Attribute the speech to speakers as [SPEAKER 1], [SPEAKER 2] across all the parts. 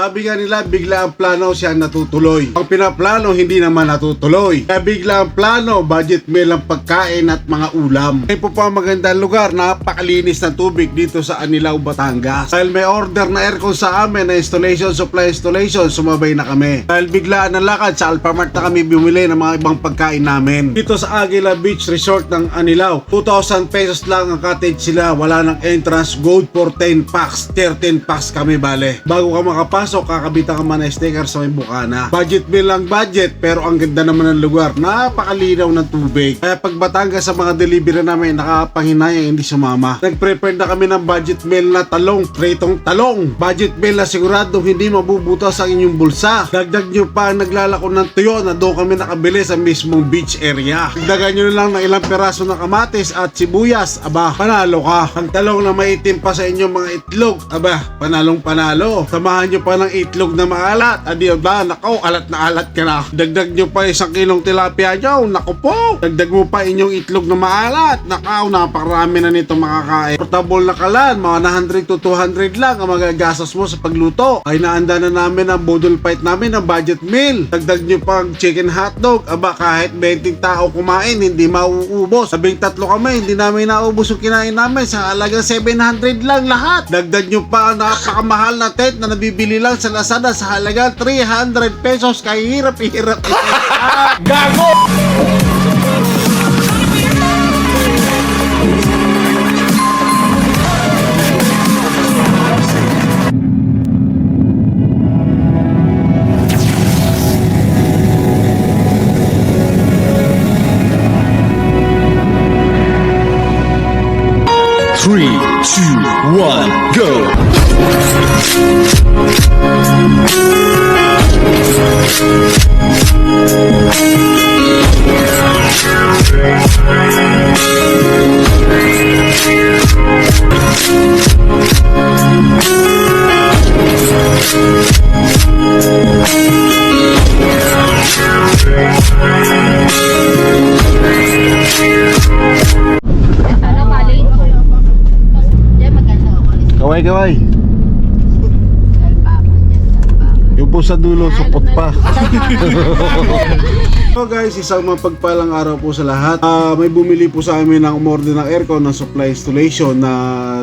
[SPEAKER 1] Sabi nga nila, bigla ang plano siya natutuloy. Ang pinaplano, hindi naman natutuloy. Kaya bigla ang plano, budget meal ang pagkain at mga ulam. Ito po pa ang magandang lugar, napakalinis ng tubig dito sa Anilaw, Batangas. Dahil may order na aircon sa amin na installation, supply installation, sumabay na kami. Dahil biglaan ang lakad, sa Alphamart na kami bumili ng mga ibang pagkain namin. Dito sa Aguila Beach Resort ng Anilaw, 2,000 pesos lang ang cottage sila. Wala ng entrance, gold for 10 packs. 13 packs kami bale. Bago ka makapasok, kakabitan ka man ng sticker sa may bukana. Budget bill lang budget, pero ang ganda naman ng lugar. Napakalinaw ng tubig. Kaya pag Batangas sa mga delivery namin, nakapanginayang hindi sumama. Nag-prepare na kami ng budget meal na talong, pritong talong. Budget meal na sigurado hindi mabubutas ang inyong bulsa. Dagdag nyo pa ang naglalako ng tuyo na doon kami nakabili sa mismong beach area. Dagdagan nyo lang ng ilang peraso ng kamatis at sibuyas. Aba, panalo ka. Ang talong na maitim pa sa inyong mga itlog. Aba, panalong panalo. Samahan nyo pa ng itlog na maalat. Adi ba, nako, alat na alat ka na. Dagdag nyo pa isang kilong tilapia nyo. Nako po. Dagdag mo pa inyong itlog na maalat. Nakaw, napakarami na nito makakain. Portable na kalan, mga na 100 to 200 lang ang magagastos mo sa pagluto. Ay naanda na namin ang budol fight namin ng budget meal. Dagdag nyo pang chicken hotdog. Aba, kahit 20 tao kumain, hindi mauubos. Sabing tatlo kami, hindi namin naubos yung kinain namin sa halagang 700 lang lahat. Dagdag nyo pa ang napakamahal na tent na nabibili lang sa Lazada sa halagang 300 pesos. Kahirap-hirap.
[SPEAKER 2] Gago!
[SPEAKER 3] Two, one, go!
[SPEAKER 1] Po sa dulo, supot pa. So guys, isang mapagpalang araw po sa lahat. Ah, may bumili po sa amin ng umorder ng aircon ng supply installation na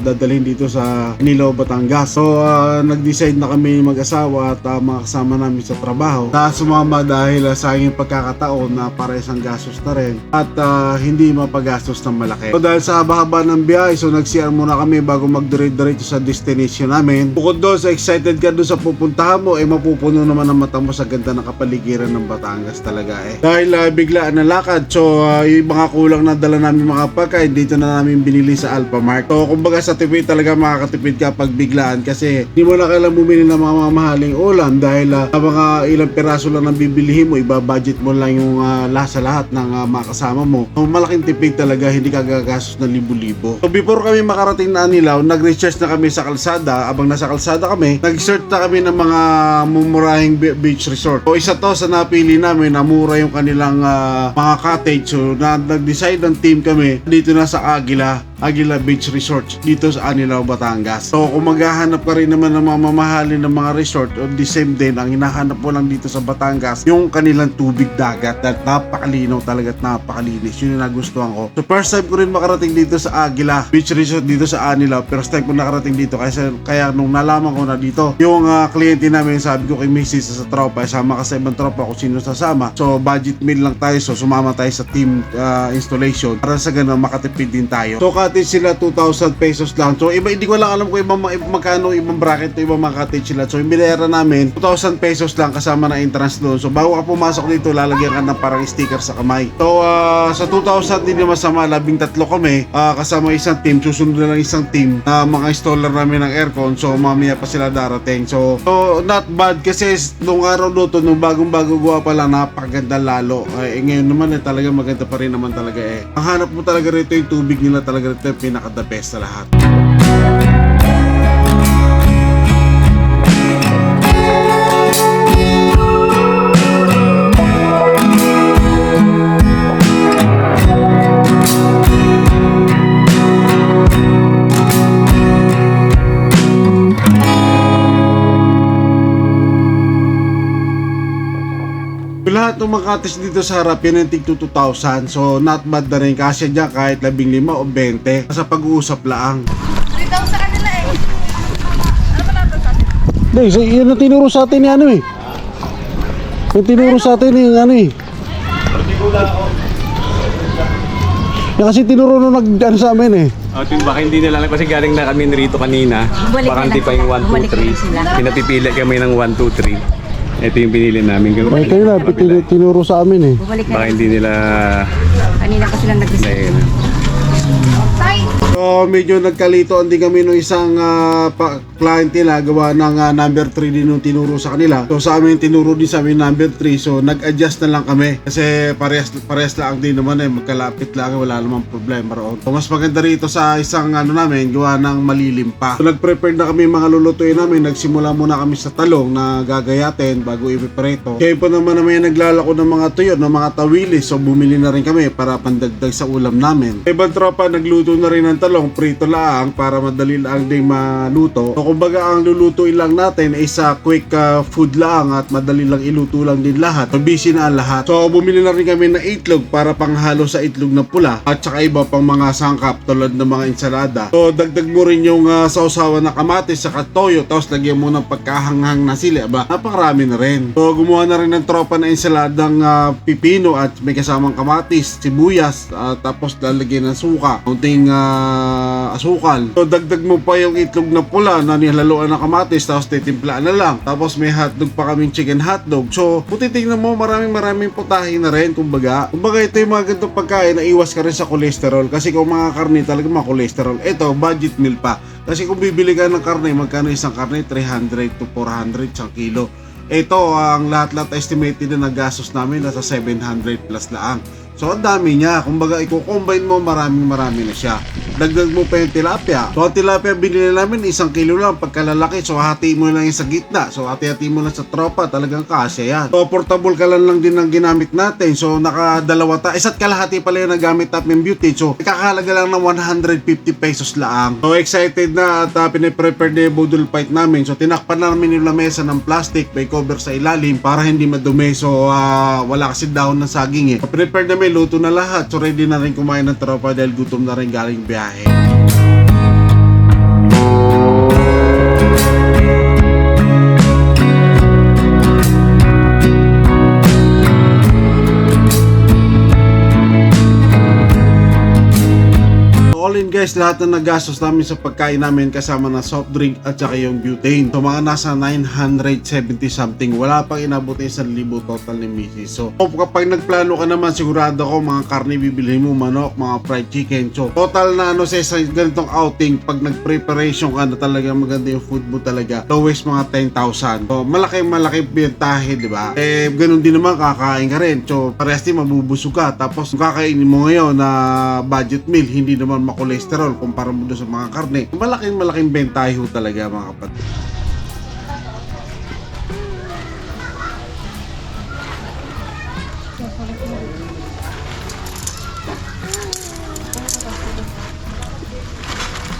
[SPEAKER 1] dadalhin dito sa Nilaw, Batangas. So ah, nag-decide na kami mag-asawa at ah, mga kasama namin sa trabaho na sumama dahil ah, sa aking pagkakataon na para isang gastos na rin at ah, hindi mapagastos ng malaki. So dahil sa haba-haba ng biyahe, so nag-CR muna kami bago mag-dire-diretso sa destination namin. Bukod doon sa excited ka doon sa pupuntahan mo, eh mapupuno naman ang mata mo sa ganda ng kapaligiran ng Batangas talaga eh. Dahil uh, biglaan na lakad, so ah, yung mga kulang na dala namin mga pagkain, dito na namin binili sa Alphamart. So kumbaga sa tipid talaga makakatipid ka pag biglaan kasi hindi mo na kailangan bumili ng mga mamahaling ulam dahil ah, mga ilang peraso lang ang bibilihin mo, iba-budget mo lang yung uh, lasa lahat ng ah, mga kasama mo. So malaking tipid talaga, hindi ka gagastos ng libo-libo. So before kami makarating na Anilaw, nag-research na kami sa kalsada. Abang nasa kalsada kami, nag-search na kami ng mga mumurahing be- beach resort. So isa to sa napili namin na mura yung kanilang ah, mga cottage. So na, nag-decide ng team kami dito na sa Aguila. Aguila Beach Resort dito sa Anilao, Batangas. So kung maghahanap ka rin naman ng mga mamahalin ng mga resort on the same din, ang hinahanap mo lang dito sa Batangas, yung kanilang tubig dagat at napakalinaw talaga at napakalinis. Yun yung nagustuhan ko. So first time ko rin makarating dito sa Aguila Beach Resort dito sa Anilao. First time ko nakarating dito kasi kaya nung nalaman ko na dito, yung ah, kliyente namin sabi ko kay Mrs. sa tropa, sama ka sa ibang tropa kung sino sasama. So budget meal lang tayo, so sumama tayo sa team ah, installation para sa ganun makatipid din tayo. So cottage sila 2,000 pesos lang. So iba hindi ko lang alam kung ibang magkano ibang bracket to ibang mga cottage sila. So yung binayara namin 2,000 pesos lang kasama na entrance doon. So bago ka pumasok dito lalagyan ka ng parang sticker sa kamay. So ah, sa 2,000 din naman masama, labing tatlo kami ah, kasama isang team. Susunod na lang isang team na mga installer namin ng aircon. So mamaya pa sila darating. So, so not bad kasi nung araw doon nung bagong-bago gawa pa lang napakaganda lalo. Eh, ngayon naman eh talaga maganda pa rin naman talaga eh. Ang hanap mo talaga rito yung tubig nila talaga rito yung pinaka the best sa lahat. Lahat ng mga cottage dito sa harap, yun ang tig 2,000. So, not bad na rin. Kasi dyan kahit 15 o 20. Sa pag-uusap lang.
[SPEAKER 4] 3,000 sa kanila eh. Ano ba natin sa atin?
[SPEAKER 1] Hindi, so, yun ang tinuro sa atin ni ano eh. Yung tinuro sa atin ni ano eh. Yan kasi tinuro nung nag ano sa amin eh.
[SPEAKER 5] O, tin, baka hindi nila alam kasi galing na kami rito kanina.
[SPEAKER 4] Bumalik
[SPEAKER 5] baka
[SPEAKER 4] na
[SPEAKER 5] hindi
[SPEAKER 4] lang
[SPEAKER 5] pa yung
[SPEAKER 4] sila.
[SPEAKER 5] 1,
[SPEAKER 4] Bumalik
[SPEAKER 5] 2,
[SPEAKER 4] na lang sila.
[SPEAKER 5] 3. Pinapipili kami ng 1, 2, 3. Ito yung pinili namin. Ganun.
[SPEAKER 1] Ay, kayo na, tin- tinuro sa amin eh.
[SPEAKER 4] Bumalik na
[SPEAKER 5] Baka
[SPEAKER 4] lang.
[SPEAKER 5] hindi nila
[SPEAKER 4] Kanina pa silang
[SPEAKER 5] dahil.
[SPEAKER 1] So medyo nagkalitoan din kami ng isang ah, pa- client nila gawa ng ah, number 3 din nung tinuro sa kanila. So sa amin tinuro din sa amin number 3 so nag-adjust na lang kami kasi parehas, parehas lang din naman eh magkalapit lang wala namang problema roon. So mas maganda rito sa isang ano namin gawa ng malilim pa. So nag-prepare na kami mga lulutuin namin nagsimula muna kami sa talong na gagayatin bago ipipreto. Kaya po naman naman naglalako ng mga tuyo ng mga tawilis so bumili na rin kami para pandagdag sa ulam namin. Ibang tropa nagluto na rin ng talong prito lang para madali lang din maluto. So kumbaga ang lulutuin lang natin ay sa quick ah, food lang at madali lang iluto lang din lahat. So busy na ang lahat. So bumili na rin kami ng itlog para panghalo sa itlog na pula at saka iba pang mga sangkap tulad ng mga ensalada. So dagdag mo rin yung uh, sausawan na kamatis saka toyo tapos lagyan mo ng pagkahanghang na sili. Aba, napakarami na rin. So gumawa na rin ng tropa na ensaladang ah, pipino at may kasamang kamatis, sibuyas at tapos lalagyan ng suka, kunting ah, asukal. So dagdag mo pa yung itlog na pula na nilaluan ng kamatis tapos titimplaan na lang. Tapos may hotdog pa kaming chicken hotdog. So kung titignan mo maraming maraming putahe na rin kumbaga. Kumbaga ito yung mga ganitong pagkain na iwas ka rin sa cholesterol kasi kung mga karne talaga mga cholesterol. Ito budget meal pa. Kasi kung bibili ka ng karne, magkano isang karne? 300 to 400 isang kilo. Ito, ang lahat-lahat estimated na nagastos namin nasa 700 plus lang. So, ang dami niya. Kumbaga, i-combine mo, maraming marami na siya. Dagdag mo pa yung tilapia. So, ang tilapia binili namin, isang kilo lang pagkalalaki. So, hati mo lang yung sa gitna. So, hati-hati mo lang sa tropa. Talagang kasya yan. So, portable ka lang lang din ang ginamit natin. So, nakadalawa ta. Isa't kalahati pala yung nagamit namin beauty. So, ikakahalaga lang ng 150 pesos lang. So, excited na at uh, piniprepare na yung budol fight namin. So, tinakpan na namin yung lamesa ng plastic. May cover sa ilalim para hindi madumi. So, ah, wala kasi dahon ng saging eh. So, prepare namin, luto na lahat. So, ready na rin kumain ng tropa dahil gutom na rin galing biyahe. Guys, lahat na nagastos namin sa pagkain namin kasama na soft drink at saka yung butane. So mga nasa 970 something. Wala pang inabutin sa libo total ni Mrs. So kapag nagplano ka naman, sigurado ko mga karne bibili mo, manok, mga fried chicken. So total na ano sa isang ganitong outing, pag nag-preparation ka na talaga maganda yung food mo talaga, lowest mga 10,000. So malaki malaki bentahe, di ba? Eh ganun din naman kakain ka rin. So parehas din mabubusog ka. Tapos kakainin mo ngayon na budget meal, hindi naman makolesterol kumpara mo doon sa mga karne. Malaking malaking bentahe ho talaga mga kapatid.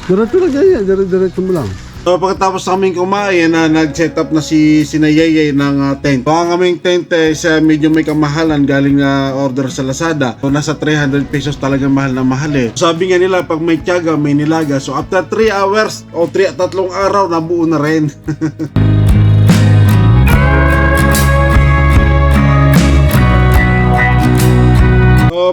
[SPEAKER 1] Diretso lang yan, diretso mo lang. So pagkatapos kaming kumain na nag-set up na si Sinayayay ng uh, tent. So ang aming tent eh, sa medyo may kamahalan galing na order sa Lazada. So nasa 300 pesos talaga mahal na mahal eh. Sabi nga nila pag may tiyaga may nilaga. So after 3 hours o 3 tatlong araw nabuo na rin.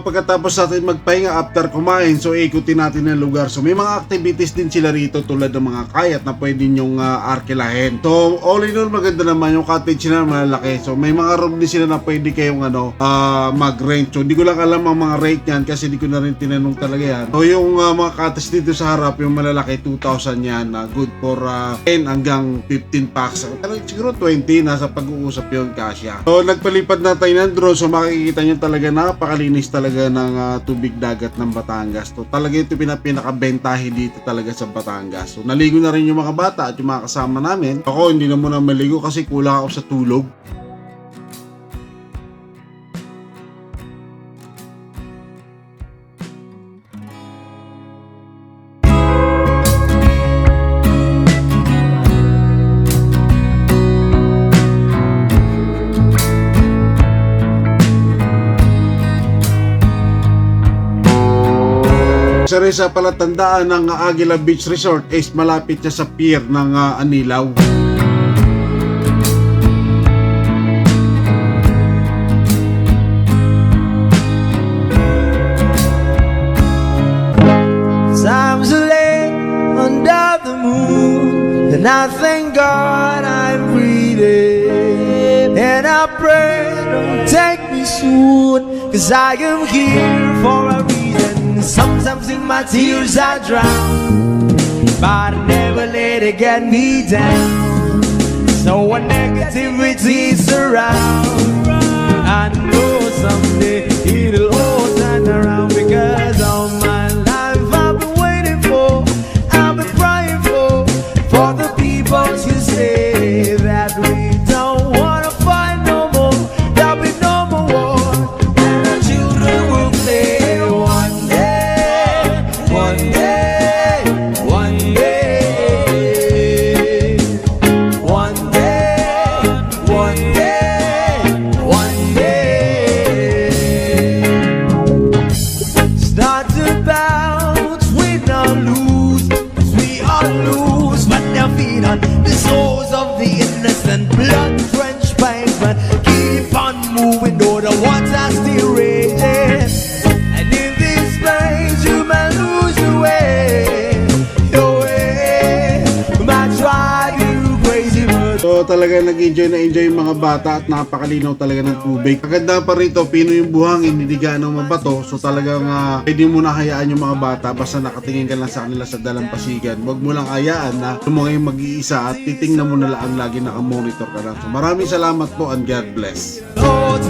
[SPEAKER 1] Pagkatapos natin magpahinga after kumain, so ikutin natin ang lugar. So may mga activities din sila rito tulad ng mga kayat na pwede nyong uh, arkilahin. So all in all maganda naman yung cottage nila malaki. So may mga room din sila na pwede kayong ano ah, mag-rent. So di ko lang alam ang mga rate niyan kasi di ko na rin tinanong talaga yan. So yung ah, mga cottage dito sa harap, yung malalaki 2,000 yan na good for ah, 10 hanggang 15 packs. Pero siguro 20 nasa pag-uusap yung kasya. So nagpalipad na tayo ng drone so makikita nyo talaga napakalinis talaga ng ah, tubig dagat ng Batangas. So talaga ito pinapinakabentahe dito talaga sa Batangas. So naligo na rin yung mga bata at yung mga kasama namin. Ako hindi na muna maligo kasi kulang ako sa tulog. Sa sa palatandaan ng Agila Beach Resort is malapit siya sa pier ng ah, Anilaw.
[SPEAKER 6] Times late under the moon, and I thank God I'm breathing. And I pray, don't take me soon, cause I am here for a reason. Sometimes in my tears I drown, but I never let it get me down. So when negativity surround, I know someday it'll
[SPEAKER 1] So talaga nag-enjoy na enjoy yung mga bata at napakalinaw talaga ng tubig. Maganda pa rito, pino yung buhangin, hindi gaan ng mabato. So talagang uh, pwede mo na hayaan yung mga bata basta nakatingin ka lang sa kanila sa dalampasigan. Huwag mo lang hayaan na tumungay mag-iisa at titingnan mo na lang lagi nakamonitor ka lang. So maraming salamat po and God bless.
[SPEAKER 6] Oh,